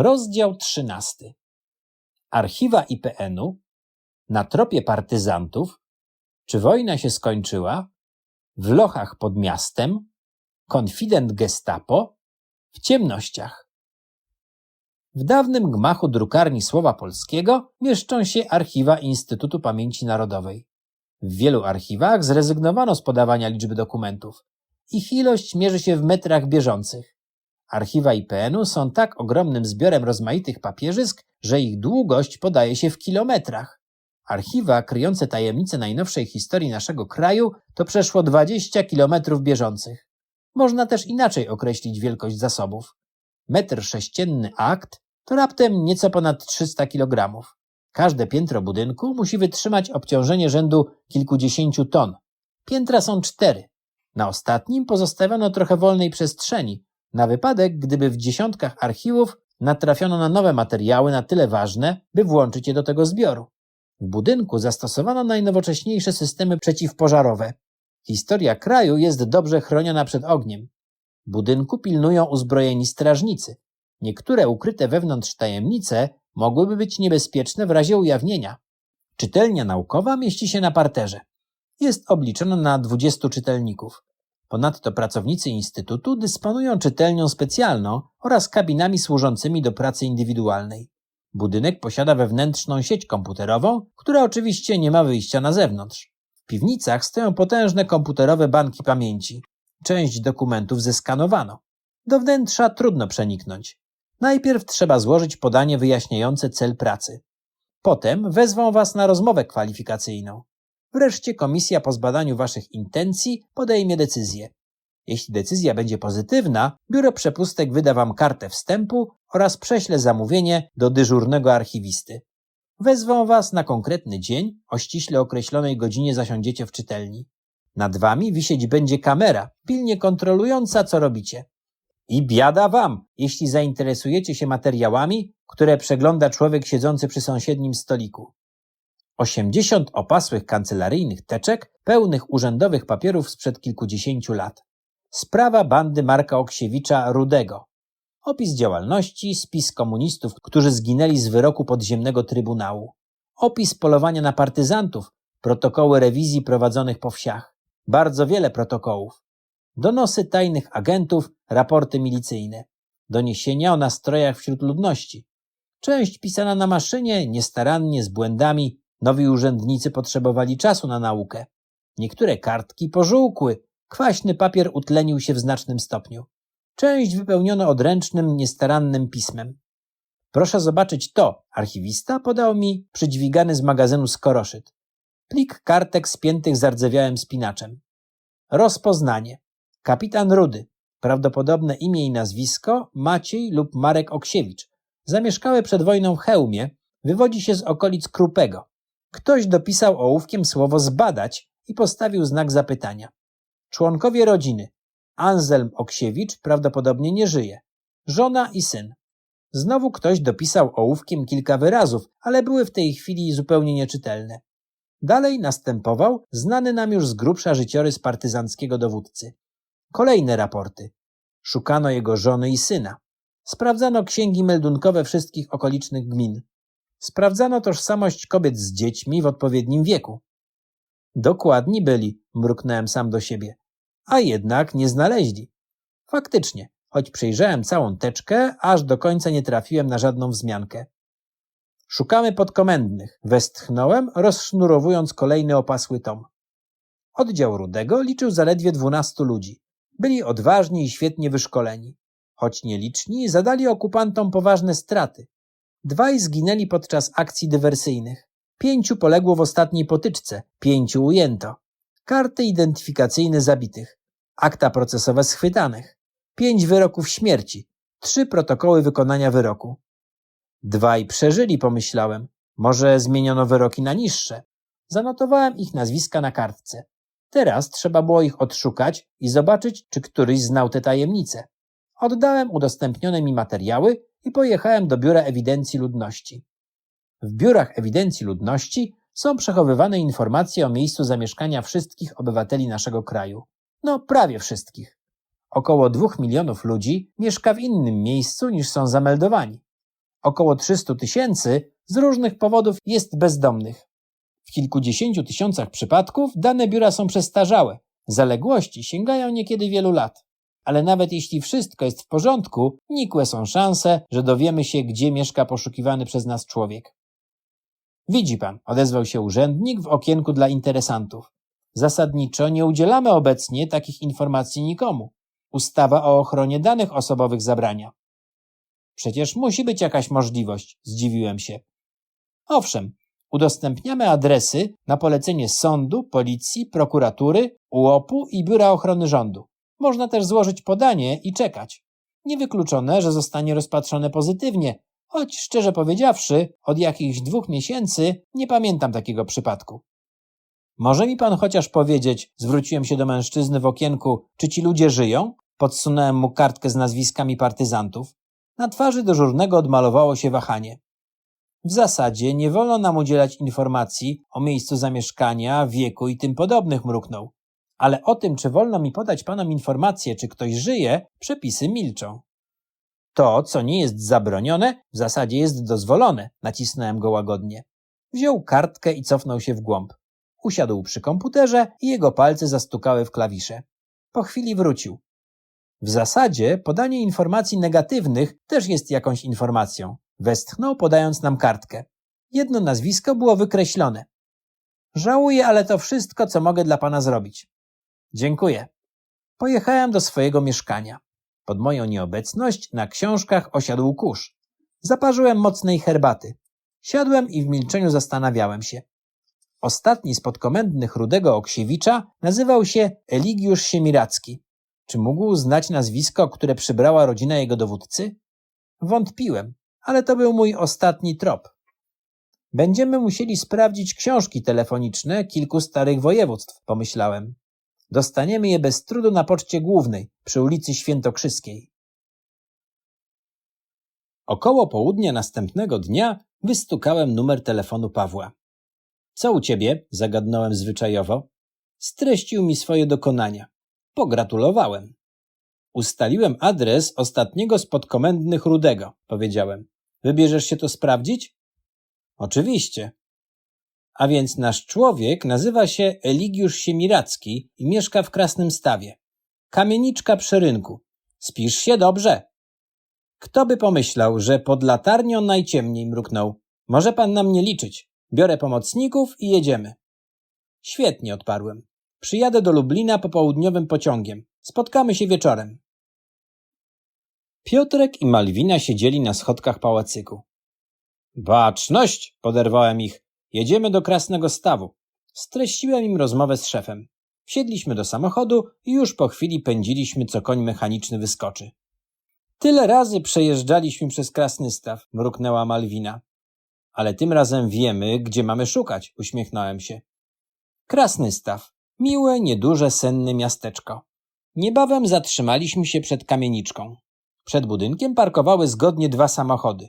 Rozdział 13. Archiwa IPN-u, na tropie partyzantów, czy wojna się skończyła, w lochach pod miastem, konfident gestapo, w ciemnościach. W dawnym gmachu drukarni Słowa Polskiego mieszczą się archiwa Instytutu Pamięci Narodowej. W wielu archiwach zrezygnowano z podawania liczby dokumentów. Ich ilość mierzy się w metrach bieżących. Archiwa IPN-u są tak ogromnym zbiorem rozmaitych papierzysk, że ich długość podaje się w kilometrach. Archiwa kryjące tajemnice najnowszej historii naszego kraju to przeszło 20 kilometrów bieżących. Można też inaczej określić wielkość zasobów. Metr sześcienny akt to raptem nieco ponad 300 kilogramów. Każde piętro budynku musi wytrzymać obciążenie rzędu kilkudziesięciu ton. Piętra są cztery. Na ostatnim pozostawiono trochę wolnej przestrzeni, na wypadek, gdyby w dziesiątkach archiwów natrafiono na nowe materiały na tyle ważne, by włączyć je do tego zbioru. W budynku zastosowano najnowocześniejsze systemy przeciwpożarowe. Historia kraju jest dobrze chroniona przed ogniem. Budynku pilnują uzbrojeni strażnicy. Niektóre ukryte wewnątrz tajemnice mogłyby być niebezpieczne w razie ujawnienia. Czytelnia naukowa mieści się na parterze. Jest obliczona na 20 czytelników. Ponadto pracownicy Instytutu dysponują czytelnią specjalną oraz kabinami służącymi do pracy indywidualnej. Budynek posiada wewnętrzną sieć komputerową, która oczywiście nie ma wyjścia na zewnątrz. W piwnicach stoją potężne komputerowe banki pamięci. Część dokumentów zeskanowano. Do wnętrza trudno przeniknąć. Najpierw trzeba złożyć podanie wyjaśniające cel pracy. Potem wezwą Was na rozmowę kwalifikacyjną. Wreszcie komisja po zbadaniu Waszych intencji podejmie decyzję. Jeśli decyzja będzie pozytywna, biuro przepustek wyda Wam kartę wstępu oraz prześle zamówienie do dyżurnego archiwisty. Wezwą Was na konkretny dzień, o ściśle określonej godzinie zasiądziecie w czytelni. Nad Wami wisieć będzie kamera, pilnie kontrolująca, co robicie. I biada Wam, jeśli zainteresujecie się materiałami, które przegląda człowiek siedzący przy sąsiednim stoliku. 80 opasłych kancelaryjnych teczek, pełnych urzędowych papierów sprzed kilkudziesięciu lat. Sprawa bandy Marka Oksiewicza Rudego. Opis działalności, spis komunistów, którzy zginęli z wyroku podziemnego trybunału. Opis polowania na partyzantów, protokoły rewizji prowadzonych po wsiach. Bardzo wiele protokołów. Donosy tajnych agentów, raporty milicyjne. Doniesienia o nastrojach wśród ludności. Część pisana na maszynie, niestarannie, z błędami, Nowi urzędnicy potrzebowali czasu na naukę. Niektóre kartki pożółkły, kwaśny papier utlenił się w znacznym stopniu. Część wypełniono odręcznym, niestarannym pismem. Proszę zobaczyć to, archiwista podał mi przydźwigany z magazynu skoroszyt. Plik kartek spiętych zardzewiałym spinaczem. Rozpoznanie. Kapitan Rudy. Prawdopodobne imię i nazwisko Maciej lub Marek Oksiewicz. Zamieszkały przed wojną w Chełmie, wywodzi się z okolic Krupego. Ktoś dopisał ołówkiem słowo zbadać i postawił znak zapytania. Członkowie rodziny. Anselm Oksiewicz prawdopodobnie nie żyje. Żona i syn. Znowu ktoś dopisał ołówkiem kilka wyrazów, ale były w tej chwili zupełnie nieczytelne. Dalej następował znany nam już z grubsza życiorys partyzanckiego dowódcy. Kolejne raporty. Szukano jego żony i syna. Sprawdzano księgi meldunkowe wszystkich okolicznych gmin. Sprawdzano tożsamość kobiet z dziećmi w odpowiednim wieku. Dokładni byli, mruknąłem sam do siebie, a jednak nie znaleźli. Faktycznie, choć przejrzałem całą teczkę, aż do końca nie trafiłem na żadną wzmiankę. Szukamy podkomendnych, westchnąłem, rozsznurowując kolejny opasły tom. Oddział Rudego liczył zaledwie dwunastu ludzi. Byli odważni i świetnie wyszkoleni. Choć nieliczni, zadali okupantom poważne straty. Dwaj zginęli podczas akcji dywersyjnych. Pięciu poległo w ostatniej potyczce, pięciu ujęto. Karty identyfikacyjne zabitych. Akta procesowe schwytanych. Pięć wyroków śmierci. Trzy protokoły wykonania wyroku. Dwaj przeżyli, pomyślałem. Może zmieniono wyroki na niższe. Zanotowałem ich nazwiska na kartce. Teraz trzeba było ich odszukać i zobaczyć, czy któryś znał te tajemnice. Oddałem udostępnione mi materiały i pojechałem do Biura Ewidencji Ludności. W biurach ewidencji ludności są przechowywane informacje o miejscu zamieszkania wszystkich obywateli naszego kraju. No, prawie wszystkich. Około dwóch milionów ludzi mieszka w innym miejscu niż są zameldowani. około 300 tysięcy z różnych powodów jest bezdomnych. W kilkudziesięciu tysiącach przypadków dane biura są przestarzałe, zaległości sięgają niekiedy wielu lat. Ale nawet jeśli wszystko jest w porządku, nikłe są szanse, że dowiemy się, gdzie mieszka poszukiwany przez nas człowiek. Widzi pan, odezwał się urzędnik w okienku dla interesantów. Zasadniczo nie udzielamy obecnie takich informacji nikomu. Ustawa o ochronie danych osobowych zabrania. Przecież musi być jakaś możliwość, zdziwiłem się. Owszem, udostępniamy adresy na polecenie sądu, policji, prokuratury, UOP-u i Biura Ochrony Rządu. Można też złożyć podanie i czekać. Niewykluczone, że zostanie rozpatrzone pozytywnie, choć szczerze powiedziawszy, od jakichś dwóch miesięcy nie pamiętam takiego przypadku. Może mi pan chociaż powiedzieć, zwróciłem się do mężczyzny w okienku, czy ci ludzie żyją? Podsunąłem mu kartkę z nazwiskami partyzantów. Na twarzy dyżurnego odmalowało się wahanie. W zasadzie nie wolno nam udzielać informacji o miejscu zamieszkania, wieku i tym podobnych, mruknął. Ale o tym, czy wolno mi podać panom informację, czy ktoś żyje, przepisy milczą. To, co nie jest zabronione, w zasadzie jest dozwolone, nacisnąłem go łagodnie. Wziął kartkę i cofnął się w głąb. Usiadł przy komputerze i jego palce zastukały w klawisze. Po chwili wrócił. W zasadzie podanie informacji negatywnych też jest jakąś informacją. Westchnął, podając nam kartkę. Jedno nazwisko było wykreślone. Żałuję, ale to wszystko, co mogę dla pana zrobić. Dziękuję. Pojechałem do swojego mieszkania. Pod moją nieobecność na książkach osiadł kurz. Zaparzyłem mocnej herbaty. Siadłem i w milczeniu zastanawiałem się. Ostatni z podkomendnych Rudego Oksiewicza nazywał się Eligiusz Siemiracki. Czy mógł znać nazwisko, które przybrała rodzina jego dowódcy? Wątpiłem, ale to był mój ostatni trop. Będziemy musieli sprawdzić książki telefoniczne kilku starych województw, pomyślałem. Dostaniemy je bez trudu na poczcie głównej, przy ulicy Świętokrzyskiej. Około południa następnego dnia wystukałem numer telefonu Pawła. Co u ciebie? zagadnąłem zwyczajowo. Streścił mi swoje dokonania. Pogratulowałem. Ustaliłem adres ostatniego z podkomendnych Rudego, powiedziałem. Wybierzesz się to sprawdzić? Oczywiście. A więc nasz człowiek nazywa się Eligiusz Siemiracki i mieszka w Krasnym Stawie. Kamieniczka przy rynku. Spisz się dobrze. Kto by pomyślał, że pod latarnią najciemniej mruknął. Może pan na mnie liczyć. Biorę pomocników i jedziemy. Świetnie, odparłem. Przyjadę do Lublina popołudniowym pociągiem. Spotkamy się wieczorem. Piotrek i Malwina siedzieli na schodkach pałacyku. Baczność! poderwałem ich. Jedziemy do Krasnego Stawu. Streściłem im rozmowę z szefem. Wsiedliśmy do samochodu i już po chwili pędziliśmy, co koń mechaniczny wyskoczy. Tyle razy przejeżdżaliśmy przez Krasny Staw, mruknęła Malwina. Ale tym razem wiemy, gdzie mamy szukać, uśmiechnąłem się. Krasny Staw. Miłe, nieduże, senne miasteczko. Niebawem zatrzymaliśmy się przed kamieniczką. Przed budynkiem parkowały zgodnie dwa samochody.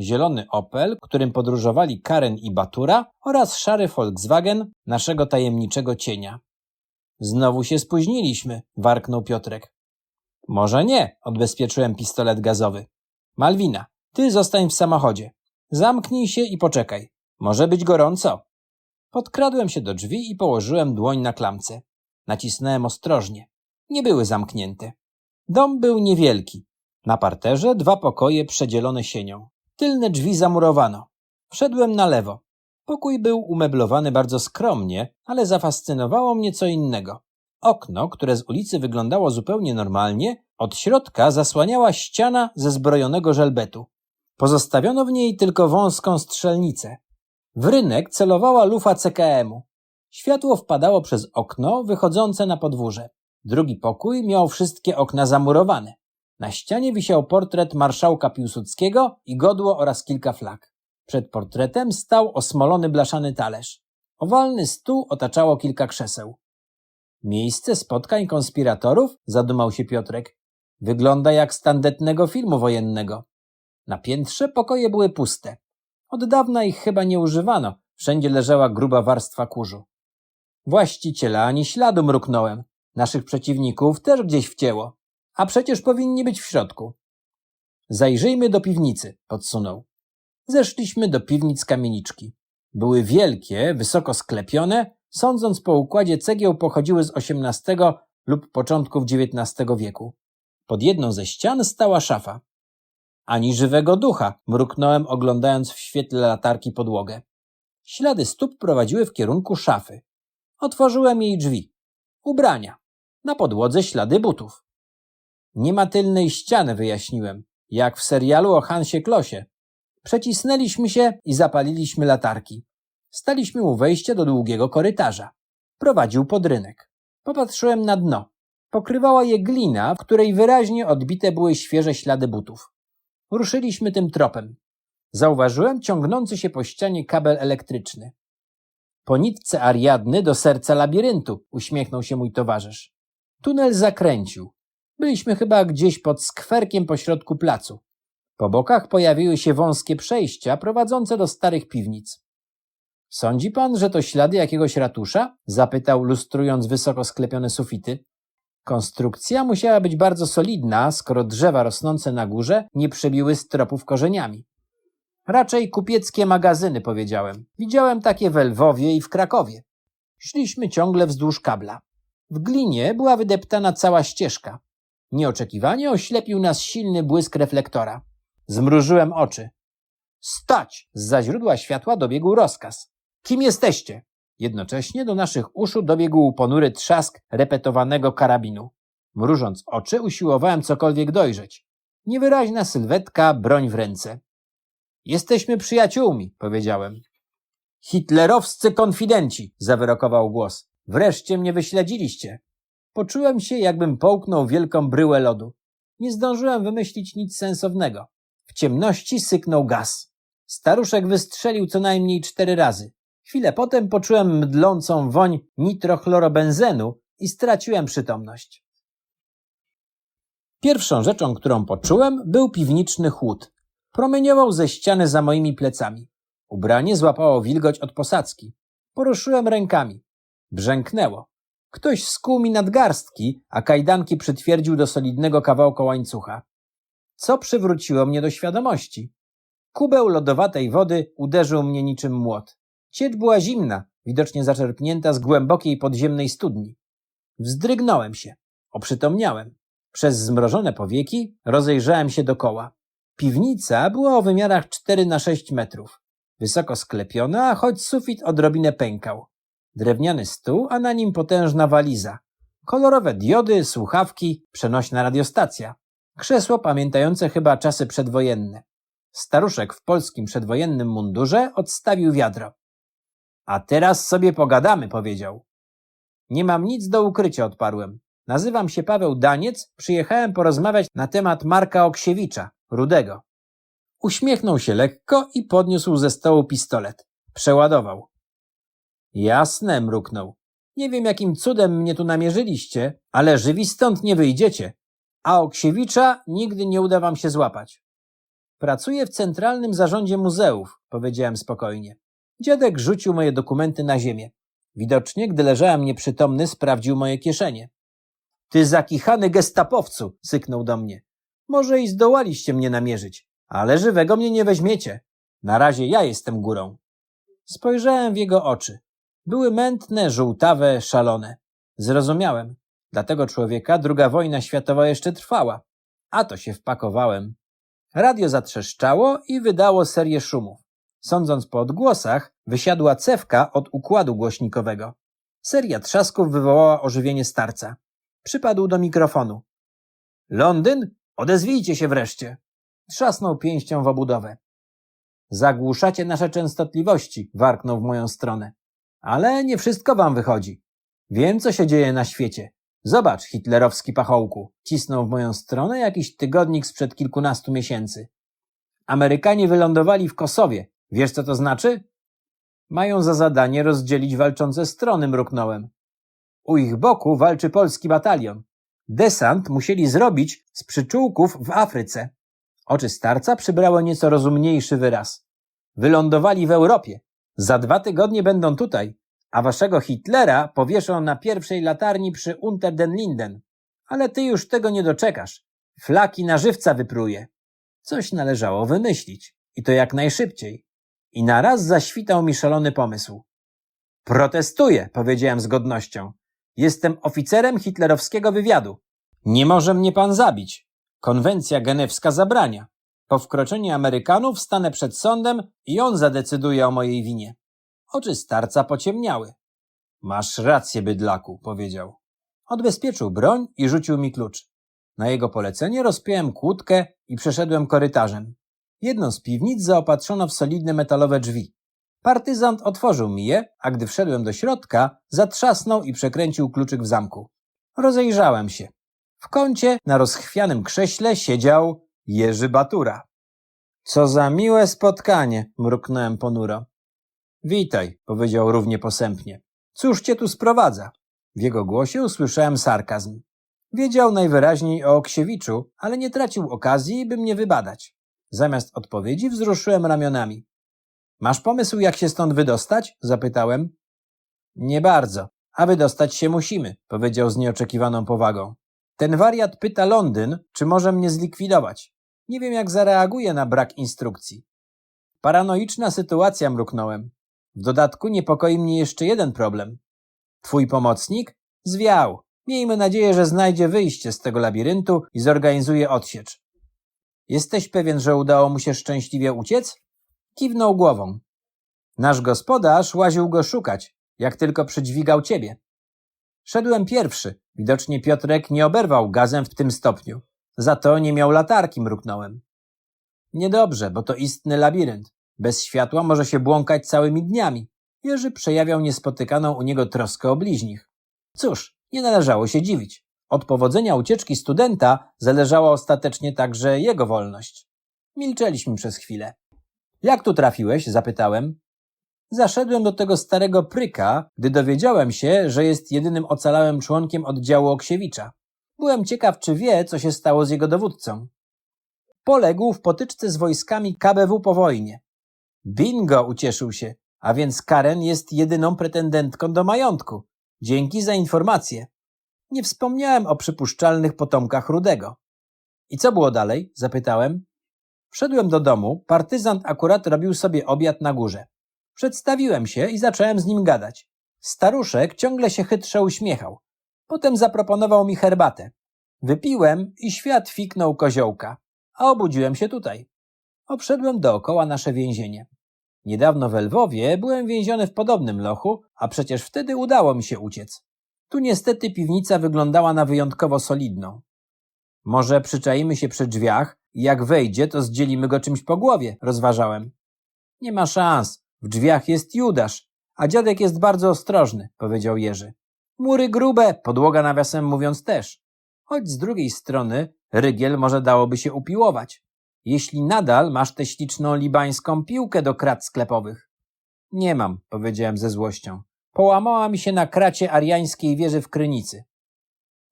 Zielony Opel, którym podróżowali Karen i Batura oraz szary Volkswagen naszego tajemniczego cienia. Znowu się spóźniliśmy, warknął Piotrek. Może nie, odbezpieczyłem pistolet gazowy. Malwina, ty zostań w samochodzie. Zamknij się i poczekaj. Może być gorąco. Podkradłem się do drzwi i położyłem dłoń na klamce. Nacisnąłem ostrożnie. Nie były zamknięte. Dom był niewielki. Na parterze dwa pokoje przedzielone sienią. Tylne drzwi zamurowano. Wszedłem na lewo. Pokój był umeblowany bardzo skromnie, ale zafascynowało mnie co innego. Okno, które z ulicy wyglądało zupełnie normalnie, od środka zasłaniała ściana ze zbrojonego żelbetu. Pozostawiono w niej tylko wąską strzelnicę. W rynek celowała lufa CKM-u. Światło wpadało przez okno wychodzące na podwórze. Drugi pokój miał wszystkie okna zamurowane. Na ścianie wisiał portret marszałka Piłsudskiego i godło oraz kilka flag. Przed portretem stał osmolony blaszany talerz. Owalny stół otaczało kilka krzeseł. Miejsce spotkań konspiratorów? Zadumał się Piotrek. Wygląda jak z tandetnego filmu wojennego. Na piętrze pokoje były puste. Od dawna ich chyba nie używano. Wszędzie leżała gruba warstwa kurzu. Właściciela ani śladu mruknąłem. Naszych przeciwników też gdzieś wcięło. A przecież powinni być w środku. Zajrzyjmy do piwnicy, podsunął. Zeszliśmy do piwnic kamieniczki. Były wielkie, wysoko sklepione, sądząc po układzie cegieł pochodziły z XVIII lub początków XIX wieku. Pod jedną ze ścian stała szafa. Ani żywego ducha, mruknąłem oglądając w świetle latarki podłogę. Ślady stóp prowadziły w kierunku szafy. Otworzyłem jej drzwi. Ubrania. Na podłodze ślady butów. Nie ma tylnej ściany, wyjaśniłem, jak w serialu o Hansie Klosie. Przecisnęliśmy się i zapaliliśmy latarki. Staliśmy u wejścia do długiego korytarza. Prowadził pod rynek. Popatrzyłem na dno. Pokrywała je glina, w której wyraźnie odbite były świeże ślady butów. Ruszyliśmy tym tropem. Zauważyłem ciągnący się po ścianie kabel elektryczny. Po nitce Ariadny do serca labiryntu, uśmiechnął się mój towarzysz. Tunel zakręcił. Byliśmy chyba gdzieś pod skwerkiem pośrodku placu. Po bokach pojawiły się wąskie przejścia prowadzące do starych piwnic. Sądzi pan, że to ślady jakiegoś ratusza? zapytał, lustrując wysoko sklepione sufity. Konstrukcja musiała być bardzo solidna, skoro drzewa rosnące na górze nie przebiły stropów korzeniami. Raczej kupieckie magazyny, powiedziałem. Widziałem takie w Lwowie i w Krakowie. Szliśmy ciągle wzdłuż kabla. W glinie była wydeptana cała ścieżka. Nieoczekiwanie oślepił nas silny błysk reflektora. Zmrużyłem oczy. Stać! Z źródła światła dobiegł rozkaz. Kim jesteście? Jednocześnie do naszych uszu dobiegł ponury trzask repetowanego karabinu. Mrużąc oczy, usiłowałem cokolwiek dojrzeć. Niewyraźna sylwetka, broń w ręce. Jesteśmy przyjaciółmi, powiedziałem. Hitlerowscy konfidenci, zawyrokował głos. Wreszcie mnie wyśledziliście. Poczułem się, jakbym połknął wielką bryłę lodu. Nie zdążyłem wymyślić nic sensownego. W ciemności syknął gaz. Staruszek wystrzelił co najmniej cztery razy. Chwilę potem poczułem mdlącą woń nitrochlorobenzenu i straciłem przytomność. Pierwszą rzeczą, którą poczułem, był piwniczny chłód. Promieniował ze ściany za moimi plecami. Ubranie złapało wilgoć od posadzki. Poruszyłem rękami. Brzęknęło. Ktoś skuł mi nadgarstki, a kajdanki przytwierdził do solidnego kawałka łańcucha. Co przywróciło mnie do świadomości? Kubeł lodowatej wody uderzył mnie niczym młot. Ciecz była zimna, widocznie zaczerpnięta z głębokiej podziemnej studni. Wzdrygnąłem się. Oprzytomniałem. Przez zmrożone powieki rozejrzałem się dokoła. Piwnica była o wymiarach 4 na 6 metrów. Wysoko sklepiona, choć sufit odrobinę pękał. Drewniany stół, a na nim potężna waliza. Kolorowe diody, słuchawki, przenośna radiostacja. Krzesło pamiętające chyba czasy przedwojenne. Staruszek w polskim przedwojennym mundurze odstawił wiadro. A teraz sobie pogadamy, powiedział. Nie mam nic do ukrycia, odparłem. Nazywam się Paweł Daniec, przyjechałem porozmawiać na temat Marka Oksiewicza, Rudego. Uśmiechnął się lekko i podniósł ze stołu pistolet. Przeładował. Jasne, mruknął. Nie wiem, jakim cudem mnie tu namierzyliście, ale żywi stąd nie wyjdziecie. A Oksiewicza nigdy nie uda wam się złapać. Pracuję w centralnym zarządzie muzeów, powiedziałem spokojnie. Dziadek rzucił moje dokumenty na ziemię. Widocznie, gdy leżałem nieprzytomny, sprawdził moje kieszenie. Ty zakichany gestapowcu, syknął do mnie. Może i zdołaliście mnie namierzyć, ale żywego mnie nie weźmiecie. Na razie ja jestem górą. Spojrzałem w jego oczy. Były mętne, żółtawe, szalone. Zrozumiałem. Dla tego człowieka druga wojna światowa jeszcze trwała. A to się wpakowałem. Radio zatrzeszczało i wydało serię szumów. Sądząc po odgłosach, wysiadła cewka od układu głośnikowego. Seria trzasków wywołała ożywienie starca. Przypadł do mikrofonu. Londyn? Odezwijcie się wreszcie. Trzasnął pięścią w obudowę. Zagłuszacie nasze częstotliwości, warknął w moją stronę. Ale nie wszystko wam wychodzi. Wiem, co się dzieje na świecie. Zobacz, hitlerowski pachołku. Cisnął w moją stronę jakiś tygodnik sprzed kilkunastu miesięcy. Amerykanie wylądowali w Kosowie. Wiesz, co to znaczy? Mają za zadanie rozdzielić walczące strony, mruknąłem. U ich boku walczy polski batalion. Desant musieli zrobić z przyczółków w Afryce. Oczy starca przybrały nieco rozumniejszy wyraz. Wylądowali w Europie. Za dwa tygodnie będą tutaj, a waszego Hitlera powieszą na pierwszej latarni przy Unter den Linden. Ale ty już tego nie doczekasz. Flaki na żywca wypruje. Coś należało wymyślić. i to jak najszybciej. I naraz zaświtał mi szalony pomysł. Protestuję, powiedziałem z godnością. Jestem oficerem hitlerowskiego wywiadu. Nie może mnie pan zabić. Konwencja genewska zabrania. Po wkroczeniu Amerykanów stanę przed sądem i on zadecyduje o mojej winie. Oczy starca pociemniały. Masz rację, bydlaku, powiedział. Odbezpieczył broń i rzucił mi klucz. Na jego polecenie rozpiąłem kłódkę i przeszedłem korytarzem. Jedną z piwnic zaopatrzono w solidne metalowe drzwi. Partyzant otworzył mi je, a gdy wszedłem do środka, zatrzasnął i przekręcił kluczyk w zamku. Rozejrzałem się. W kącie, na rozchwianym krześle, siedział Jerzy Batura. Co za miłe spotkanie, mruknąłem ponuro. Witaj, powiedział równie posępnie. Cóż cię tu sprowadza? W jego głosie usłyszałem sarkazm. Wiedział najwyraźniej o Oksiewiczu, ale nie tracił okazji, by mnie wybadać. Zamiast odpowiedzi wzruszyłem ramionami. Masz pomysł, jak się stąd wydostać? zapytałem. Nie bardzo, a wydostać się musimy, powiedział z nieoczekiwaną powagą. Ten wariat pyta Londyn, czy może mnie zlikwidować. Nie wiem, jak zareaguje na brak instrukcji. Paranoiczna sytuacja, mruknąłem. W dodatku niepokoi mnie jeszcze jeden problem. Twój pomocnik? Zwiał. Miejmy nadzieję, że znajdzie wyjście z tego labiryntu i zorganizuje odsiecz. Jesteś pewien, że udało mu się szczęśliwie uciec? Kiwnął głową. Nasz gospodarz łaził go szukać, jak tylko przydźwigał ciebie. Szedłem pierwszy. Widocznie Piotrek nie oberwał gazem w tym stopniu. Za to nie miał latarki, mruknąłem. Niedobrze, bo to istny labirynt. Bez światła może się błąkać całymi dniami. Jerzy przejawiał niespotykaną u niego troskę o bliźnich. Cóż, nie należało się dziwić. Od powodzenia ucieczki studenta zależała ostatecznie także jego wolność. Milczeliśmy przez chwilę. Jak tu trafiłeś? zapytałem. Zaszedłem do tego starego pryka, gdy dowiedziałem się, że jest jedynym ocalałym członkiem oddziału Oksiewicza. Byłem ciekaw, czy wie, co się stało z jego dowódcą. Poległ w potyczce z wojskami KBW po wojnie. Bingo, ucieszył się, a więc Karen jest jedyną pretendentką do majątku. Dzięki za informację. Nie wspomniałem o przypuszczalnych potomkach Rudego. I co było dalej? zapytałem. Wszedłem do domu, partyzant akurat robił sobie obiad na górze. Przedstawiłem się i zacząłem z nim gadać. Staruszek ciągle się chytrze uśmiechał. Potem zaproponował mi herbatę. Wypiłem i świat fiknął koziołka, a obudziłem się tutaj. Obszedłem dookoła nasze więzienie. Niedawno w Lwowie byłem więziony w podobnym lochu, a przecież wtedy udało mi się uciec. Tu niestety piwnica wyglądała na wyjątkowo solidną. Może przyczaimy się przy drzwiach i jak wejdzie, to zdzielimy go czymś po głowie, rozważałem. Nie ma szans. W drzwiach jest Judasz, a dziadek jest bardzo ostrożny, powiedział Jerzy. Mury grube, podłoga nawiasem mówiąc też. Choć z drugiej strony rygiel może dałoby się upiłować. Jeśli nadal masz tę śliczną libańską piłkę do krat sklepowych. Nie mam, powiedziałem ze złością. Połamała mi się na kracie ariańskiej wieży w Krynicy.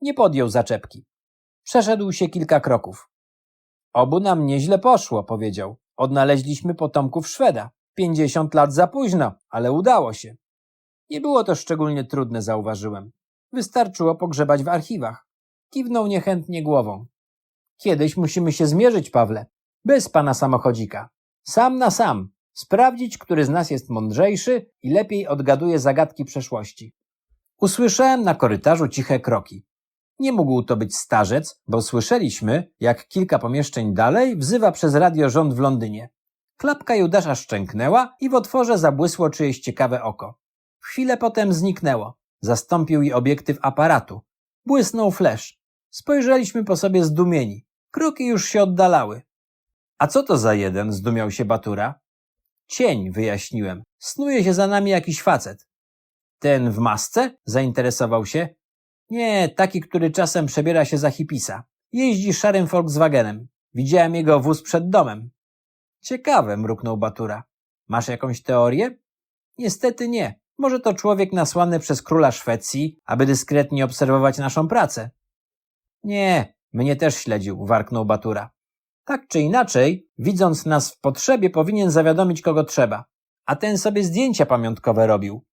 Nie podjął zaczepki. Przeszedł się kilka kroków. Obu nam nieźle poszło, powiedział. Odnaleźliśmy potomków Szweda. Pięćdziesiąt lat za późno, ale udało się. Nie było to szczególnie trudne, zauważyłem. Wystarczyło pogrzebać w archiwach. Kiwnął niechętnie głową. Kiedyś musimy się zmierzyć, Pawle. Bez pana samochodzika. Sam na sam. Sprawdzić, który z nas jest mądrzejszy i lepiej odgaduje zagadki przeszłości. Usłyszałem na korytarzu ciche kroki. Nie mógł to być starzec, bo słyszeliśmy, jak kilka pomieszczeń dalej wzywa przez radio rząd w Londynie. Klapka Judasza szczęknęła i w otworze zabłysło czyjeś ciekawe oko. Chwilę potem zniknęło. Zastąpił jej obiektyw aparatu. Błysnął flesz. Spojrzeliśmy po sobie zdumieni. Kroki już się oddalały. A co to za jeden? zdumiał się Batura. Cień, wyjaśniłem. Snuje się za nami jakiś facet. Ten w masce? zainteresował się. Nie, taki, który czasem przebiera się za hipisa. Jeździ szarym Volkswagenem. Widziałem jego wóz przed domem. Ciekawe, mruknął Batura. Masz jakąś teorię? Niestety nie. Może to człowiek nasłany przez króla Szwecji, aby dyskretnie obserwować naszą pracę. Nie, mnie też śledził, warknął Batura. Tak czy inaczej, widząc nas w potrzebie, powinien zawiadomić kogo trzeba. A ten sobie zdjęcia pamiątkowe robił.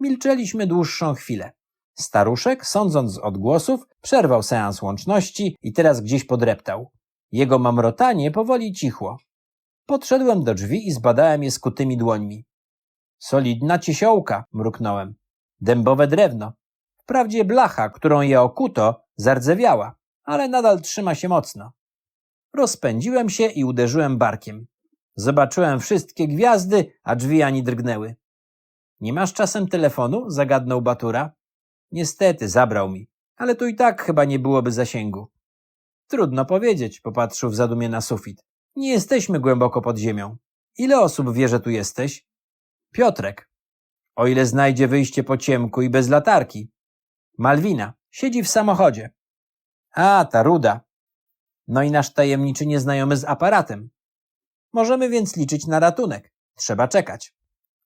Milczeliśmy dłuższą chwilę. Staruszek, sądząc z odgłosów, przerwał seans łączności i teraz gdzieś podreptał. Jego mamrotanie powoli cichło. Podszedłem do drzwi i zbadałem je skutymi dłońmi. Solidna ciesiołka, mruknąłem. Dębowe drewno. Wprawdzie blacha, którą je okuto, zardzewiała, ale nadal trzyma się mocno. Rozpędziłem się i uderzyłem barkiem. Zobaczyłem wszystkie gwiazdy, a drzwi ani drgnęły. Nie masz czasem telefonu? zagadnął Batura. Niestety, zabrał mi, ale tu i tak chyba nie byłoby zasięgu. Trudno powiedzieć, popatrzył w zadumie na sufit. Nie jesteśmy głęboko pod ziemią. Ile osób wie, że tu jesteś? Piotrek. O ile znajdzie wyjście po ciemku i bez latarki. Malwina. Siedzi w samochodzie. A, ta ruda. No i nasz tajemniczy nieznajomy z aparatem. Możemy więc liczyć na ratunek. Trzeba czekać.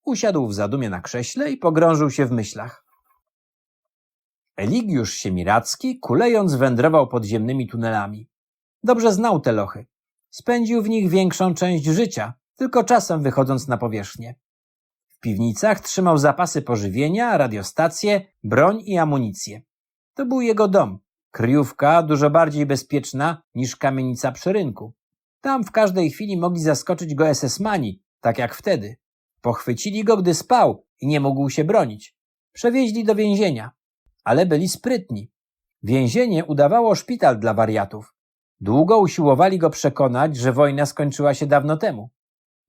Usiadł w zadumie na krześle i pogrążył się w myślach. Eligiusz Siemiracki, kulejąc, wędrował podziemnymi tunelami. Dobrze znał te lochy. Spędził w nich większą część życia, tylko czasem wychodząc na powierzchnię. W piwnicach trzymał zapasy pożywienia, radiostacje, broń i amunicję. To był jego dom, kryjówka dużo bardziej bezpieczna niż kamienica przy rynku. Tam w każdej chwili mogli zaskoczyć go SS-mani, tak jak wtedy. Pochwycili go, gdy spał i nie mógł się bronić. Przewieźli do więzienia, ale byli sprytni. Więzienie udawało szpital dla wariatów. Długo usiłowali go przekonać, że wojna skończyła się dawno temu.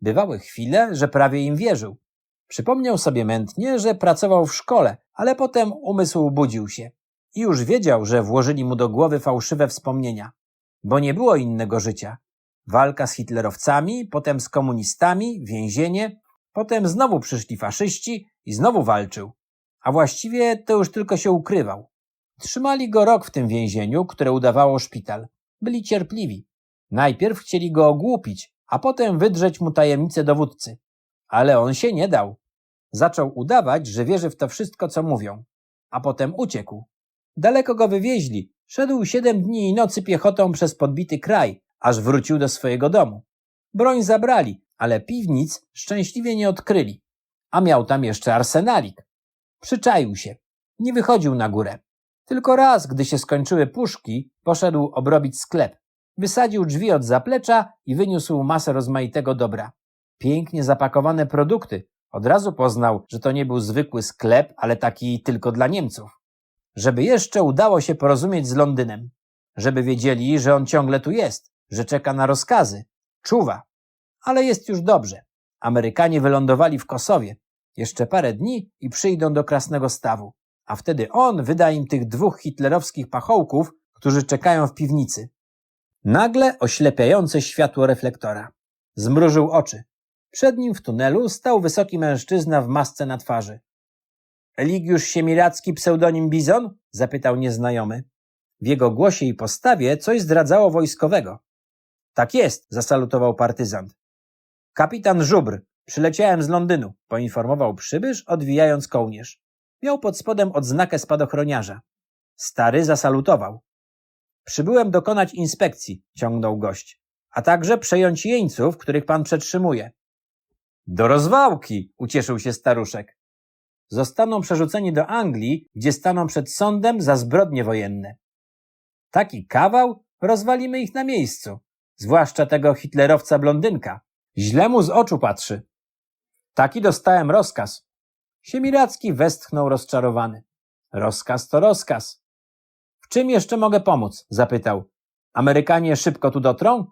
Bywały chwile, że prawie im wierzył. Przypomniał sobie mętnie, że pracował w szkole, ale potem umysł budził się i już wiedział, że włożyli mu do głowy fałszywe wspomnienia, bo nie było innego życia. Walka z hitlerowcami, potem z komunistami, więzienie, potem znowu przyszli faszyści i znowu walczył. A właściwie to już tylko się ukrywał. Trzymali go rok w tym więzieniu, które udawało szpital. Byli cierpliwi. Najpierw chcieli go ogłupić, a potem wydrzeć mu tajemnicę dowódcy. Ale on się nie dał. Zaczął udawać, że wierzy w to wszystko, co mówią. A potem uciekł. Daleko go wywieźli. Szedł siedem dni i nocy piechotą przez podbity kraj, aż wrócił do swojego domu. Broń zabrali, ale piwnic szczęśliwie nie odkryli. A miał tam jeszcze arsenalik. Przyczaił się. Nie wychodził na górę. Tylko raz, gdy się skończyły puszki, poszedł obrobić sklep. Wysadził drzwi od zaplecza i wyniósł masę rozmaitego dobra. Pięknie zapakowane produkty. Od razu poznał, że to nie był zwykły sklep, ale taki tylko dla Niemców. Żeby jeszcze udało się porozumieć z Londynem. Żeby wiedzieli, że on ciągle tu jest, że czeka na rozkazy, czuwa. Ale jest już dobrze. Amerykanie wylądowali w Kosowie. Jeszcze parę dni i przyjdą do Krasnego Stawu. A wtedy on wyda im tych dwóch hitlerowskich pachołków, którzy czekają w piwnicy. Nagle oślepiające światło reflektora. Zmrużył oczy. Przed nim w tunelu stał wysoki mężczyzna w masce na twarzy. Eligiusz Siemiracki, pseudonim Bizon? zapytał nieznajomy. W jego głosie i postawie coś zdradzało wojskowego. Tak jest, zasalutował partyzant. Kapitan Żubr, przyleciałem z Londynu, poinformował przybysz, odwijając kołnierz. Miał pod spodem odznakę spadochroniarza. Stary zasalutował. Przybyłem dokonać inspekcji, ciągnął gość, a także przejąć jeńców, których pan przetrzymuje. Do rozwałki, ucieszył się staruszek. Zostaną przerzuceni do Anglii, gdzie staną przed sądem za zbrodnie wojenne. Taki kawał? Rozwalimy ich na miejscu. Zwłaszcza tego hitlerowca blondynka. Źle mu z oczu patrzy. Taki dostałem rozkaz. Siemiracki westchnął rozczarowany. Rozkaz to rozkaz. W czym jeszcze mogę pomóc? zapytał. Amerykanie szybko tu dotrą?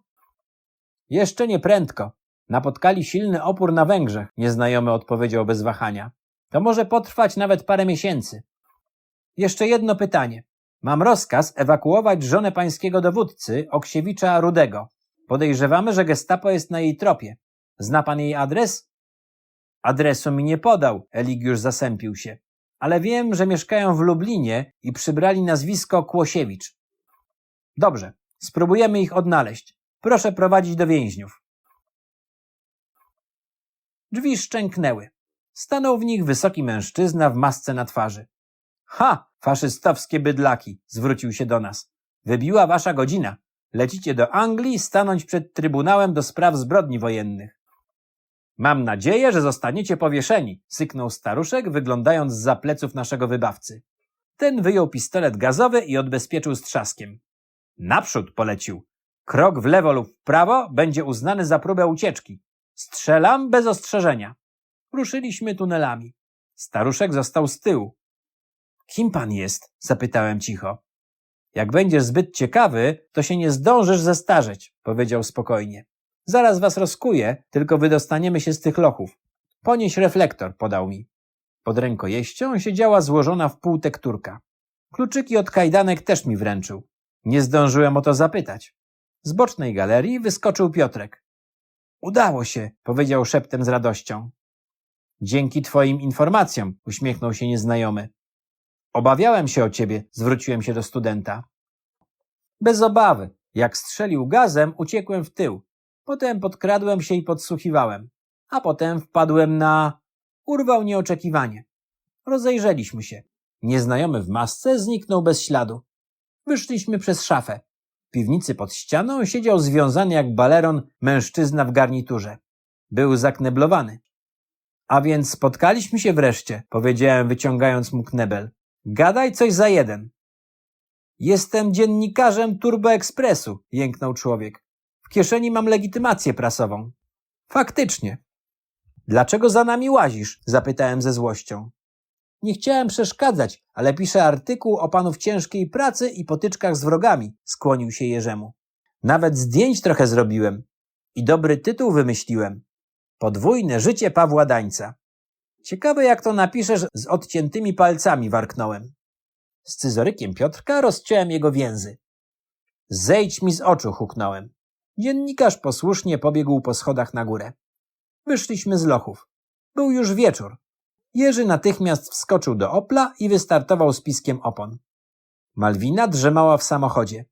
Jeszcze nie prędko. Napotkali silny opór na Węgrzech, nieznajomy odpowiedział bez wahania. To może potrwać nawet parę miesięcy. Jeszcze jedno pytanie. Mam rozkaz ewakuować żonę pańskiego dowódcy, Oksiewicza Rudego. Podejrzewamy, że gestapo jest na jej tropie. Zna pan jej adres? Adresu mi nie podał, Eligiusz zasępił się. Ale wiem, że mieszkają w Lublinie i przybrali nazwisko Kłosiewicz. Dobrze, spróbujemy ich odnaleźć. Proszę prowadzić do więźniów. Drzwi szczęknęły. Stanął w nich wysoki mężczyzna w masce na twarzy. Ha, faszystowskie bydlaki, zwrócił się do nas. Wybiła wasza godzina. Lecicie do Anglii stanąć przed Trybunałem do spraw zbrodni wojennych. Mam nadzieję, że zostaniecie powieszeni, syknął staruszek, wyglądając za pleców naszego wybawcy. Ten wyjął pistolet gazowy i odbezpieczył z trzaskiem. Naprzód polecił. Krok w lewo lub w prawo będzie uznany za próbę ucieczki. Strzelam bez ostrzeżenia. Ruszyliśmy tunelami. Staruszek został z tyłu. Kim pan jest? zapytałem cicho. Jak będziesz zbyt ciekawy, to się nie zdążysz zestarzeć, powiedział spokojnie. Zaraz was rozkuję, tylko wydostaniemy się z tych lochów. Ponieś reflektor, podał mi. Pod rękojeścią siedziała złożona w pół tekturka. Kluczyki od kajdanek też mi wręczył. Nie zdążyłem o to zapytać. Z bocznej galerii wyskoczył Piotrek. Udało się, powiedział szeptem z radością. Dzięki twoim informacjom, uśmiechnął się nieznajomy. Obawiałem się o ciebie, zwróciłem się do studenta. Bez obawy. Jak strzelił gazem, uciekłem w tył. Potem podkradłem się i podsłuchiwałem. A potem wpadłem na... Urwał nieoczekiwanie. Rozejrzeliśmy się. Nieznajomy w masce zniknął bez śladu. Wyszliśmy przez szafę. Piwnicy pod ścianą siedział związany jak baleron mężczyzna w garniturze. Był zakneblowany. A więc spotkaliśmy się wreszcie, powiedziałem wyciągając mu knebel. Gadaj coś za jeden. Jestem dziennikarzem Turbo Expressu, jęknął człowiek. W kieszeni mam legitymację prasową. Faktycznie. Dlaczego za nami łazisz? zapytałem ze złością. Nie chciałem przeszkadzać, ale piszę artykuł o panów ciężkiej pracy i potyczkach z wrogami, skłonił się Jerzemu. Nawet zdjęć trochę zrobiłem. I dobry tytuł wymyśliłem. Podwójne życie Pawła Dańca. Ciekawe jak to napiszesz z odciętymi palcami, warknąłem. Z cyzorykiem Piotrka rozciąłem jego więzy. Zejdź mi z oczu, huknąłem. Dziennikarz posłusznie pobiegł po schodach na górę. Wyszliśmy z lochów. Był już wieczór. Jerzy natychmiast wskoczył do Opla i wystartował z piskiem opon. Malwina drzemała w samochodzie.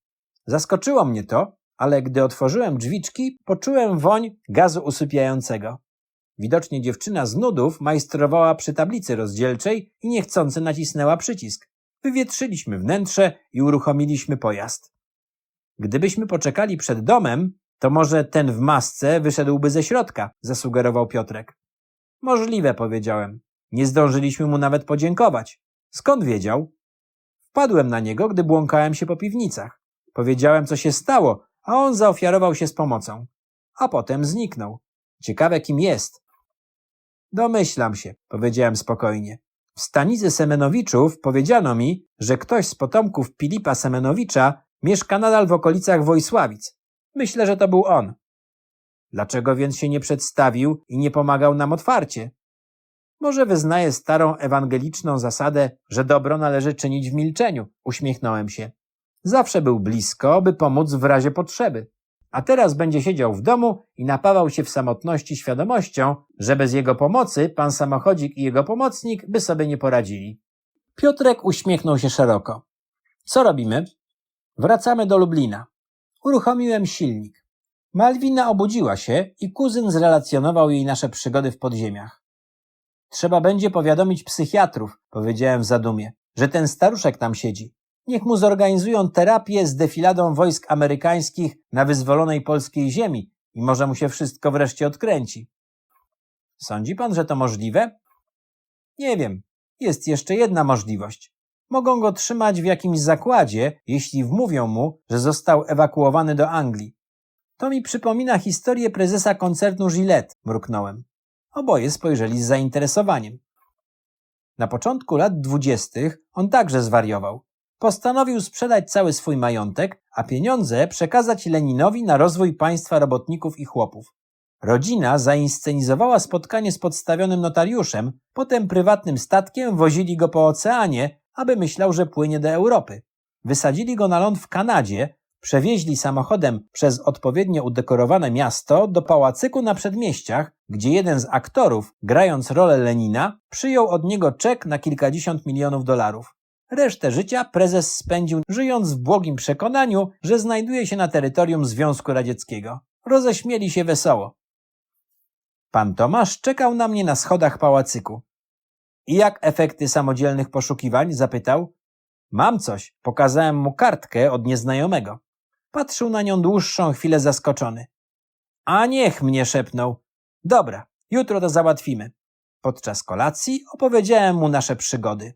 Zaskoczyło mnie to, ale gdy otworzyłem drzwiczki, poczułem woń gazu usypiającego. Widocznie dziewczyna z nudów majstrowała przy tablicy rozdzielczej i niechcący nacisnęła przycisk. Wywietrzyliśmy wnętrze i uruchomiliśmy pojazd. Gdybyśmy poczekali przed domem, to może ten w masce wyszedłby ze środka, zasugerował Piotrek. Możliwe, powiedziałem. Nie zdążyliśmy mu nawet podziękować. Skąd wiedział? Wpadłem na niego, gdy błąkałem się po piwnicach. Powiedziałem, co się stało, a on zaofiarował się z pomocą. A potem zniknął. Ciekawe, kim jest. Domyślam się, powiedziałem spokojnie. W stanicy Semenowiczów powiedziano mi, że ktoś z potomków Filipa Semenowicza mieszka nadal w okolicach Wojsławic. Myślę, że to był on. Dlaczego więc się nie przedstawił i nie pomagał nam otwarcie? Może wyznaje starą ewangeliczną zasadę, że dobro należy czynić w milczeniu, uśmiechnąłem się. Zawsze był blisko, by pomóc w razie potrzeby. A teraz będzie siedział w domu i napawał się w samotności świadomością, że bez jego pomocy pan samochodzik i jego pomocnik by sobie nie poradzili. Piotrek uśmiechnął się szeroko. Co robimy? Wracamy do Lublina. Uruchomiłem silnik. Malwina obudziła się i kuzyn zrelacjonował jej nasze przygody w podziemiach. Trzeba będzie powiadomić psychiatrów, powiedziałem w zadumie, że ten staruszek tam siedzi. Niech mu zorganizują terapię z defiladą wojsk amerykańskich na wyzwolonej polskiej ziemi i może mu się wszystko wreszcie odkręci. Sądzi pan, że to możliwe? Nie wiem. Jest jeszcze jedna możliwość. Mogą go trzymać w jakimś zakładzie, jeśli wmówią mu, że został ewakuowany do Anglii. To mi przypomina historię prezesa koncernu Gillette, mruknąłem. Oboje spojrzeli z zainteresowaniem. Na początku lat dwudziestych on także zwariował. Postanowił sprzedać cały swój majątek, a pieniądze przekazać Leninowi na rozwój państwa robotników i chłopów. Rodzina zainscenizowała spotkanie z podstawionym notariuszem, potem prywatnym statkiem wozili go po oceanie, aby myślał, że płynie do Europy. Wysadzili go na ląd w Kanadzie, przewieźli samochodem przez odpowiednio udekorowane miasto do pałacyku na przedmieściach, gdzie jeden z aktorów, grając rolę Lenina, przyjął od niego czek na kilkadziesiąt milionów dolarów. Resztę życia prezes spędził żyjąc w błogim przekonaniu, że znajduje się na terytorium Związku Radzieckiego. Roześmieli się wesoło. Pan Tomasz czekał na mnie na schodach pałacyku. I jak efekty samodzielnych poszukiwań? zapytał. Mam coś. Pokazałem mu kartkę od nieznajomego. Patrzył na nią dłuższą chwilę zaskoczony. A niech mnie szepnął. Dobra, jutro to załatwimy. Podczas kolacji opowiedziałem mu nasze przygody.